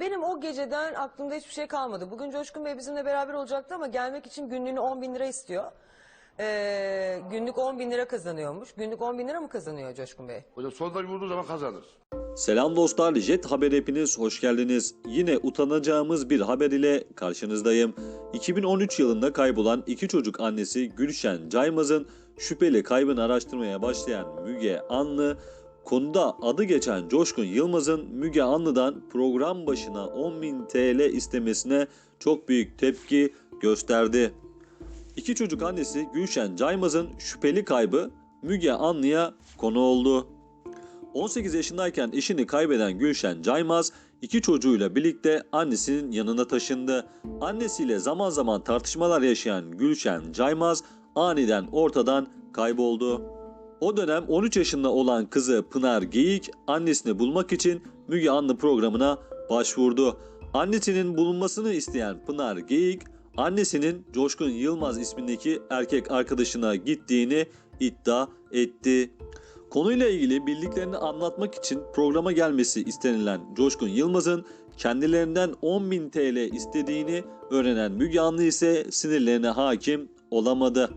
benim o geceden aklımda hiçbir şey kalmadı. Bugün Coşkun Bey bizimle beraber olacaktı ama gelmek için günlüğünü 10 bin lira istiyor. Ee, günlük 10 bin lira kazanıyormuş. Günlük 10 bin lira mı kazanıyor Coşkun Bey? Hocam sondaj vurduğu zaman kazanır. Selam dostlar, Jet Haber hepiniz hoş geldiniz. Yine utanacağımız bir haber ile karşınızdayım. 2013 yılında kaybolan iki çocuk annesi Gülşen Caymaz'ın şüpheli kaybını araştırmaya başlayan Müge Anlı, konuda adı geçen Coşkun Yılmaz'ın Müge Anlı'dan program başına 10.000 TL istemesine çok büyük tepki gösterdi. İki çocuk annesi Gülşen Caymaz'ın şüpheli kaybı Müge Anlı'ya konu oldu. 18 yaşındayken eşini kaybeden Gülşen Caymaz, iki çocuğuyla birlikte annesinin yanına taşındı. Annesiyle zaman zaman tartışmalar yaşayan Gülşen Caymaz aniden ortadan kayboldu. O dönem 13 yaşında olan kızı Pınar Geyik annesini bulmak için Müge Anlı programına başvurdu. Annesinin bulunmasını isteyen Pınar Geyik, annesinin Coşkun Yılmaz ismindeki erkek arkadaşına gittiğini iddia etti. Konuyla ilgili bildiklerini anlatmak için programa gelmesi istenilen Coşkun Yılmaz'ın kendilerinden 10.000 TL istediğini öğrenen Müge Anlı ise sinirlerine hakim olamadı.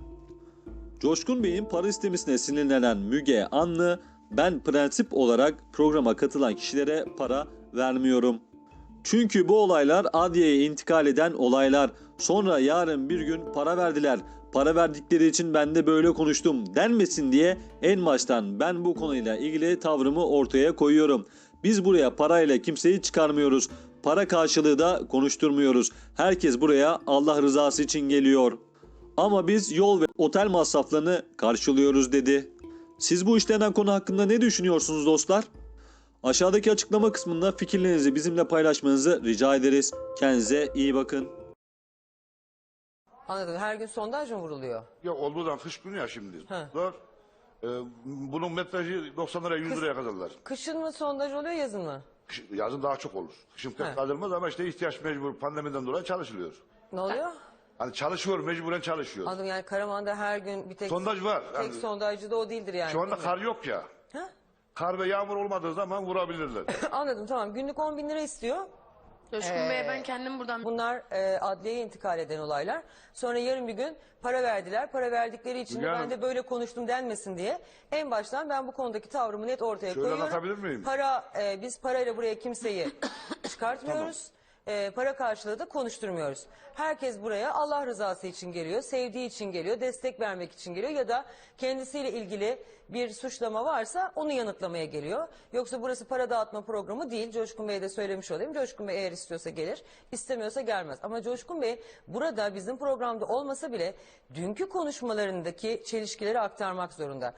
Coşkun Bey'in para istemesine sinirlenen Müge Anlı, ben prensip olarak programa katılan kişilere para vermiyorum. Çünkü bu olaylar adliyeye intikal eden olaylar. Sonra yarın bir gün para verdiler. Para verdikleri için ben de böyle konuştum denmesin diye en baştan ben bu konuyla ilgili tavrımı ortaya koyuyorum. Biz buraya parayla kimseyi çıkarmıyoruz. Para karşılığı da konuşturmuyoruz. Herkes buraya Allah rızası için geliyor. Ama biz yol ve otel masraflarını karşılıyoruz dedi. Siz bu işlenen konu hakkında ne düşünüyorsunuz dostlar? Aşağıdaki açıklama kısmında fikirlerinizi bizimle paylaşmanızı rica ederiz. Kendinize iyi bakın. Anladım. Her gün sondaj mı vuruluyor? Ya zaman kış günü ya şimdi. He. Doğru. Ee, bunun metrajı 90 liraya 100 liraya kazanırlar. Kışın mı sondaj oluyor yazın mı? Kış- Yazın daha çok olur. Kışın He. pek kazanılmaz ama işte ihtiyaç mecbur pandemiden dolayı çalışılıyor. Ne oluyor? Hani çalışıyor mecburen çalışıyor. Anladım yani Karaman'da her gün bir tek Sondaj var. tek Yani sondajcı da o değildir yani. şu anda değil mi? kar yok ya. Ha? Kar ve yağmur olmadığı zaman vurabilirler. Anladım tamam. Günlük 10 bin lira istiyor. Coşkun Bey ben kendim buradan Bunlar e, adliyeye intikal eden olaylar. Sonra yarın bir gün para verdiler. Para verdikleri için de ben Hanım. de böyle konuştum denmesin diye. En baştan ben bu konudaki tavrımı net ortaya Şöyle koyuyorum. anlatabilir miyim? Para, e, biz parayla buraya kimseyi çıkartmıyoruz. E, para karşılığı da konuşturmuyoruz. Herkes buraya Allah rızası için geliyor, sevdiği için geliyor, destek vermek için geliyor ya da kendisiyle ilgili bir suçlama varsa onu yanıtlamaya geliyor. Yoksa burası para dağıtma programı değil. Coşkun Bey'e de söylemiş olayım. Coşkun Bey eğer istiyorsa gelir, istemiyorsa gelmez. Ama Coşkun Bey burada bizim programda olmasa bile dünkü konuşmalarındaki çelişkileri aktarmak zorunda.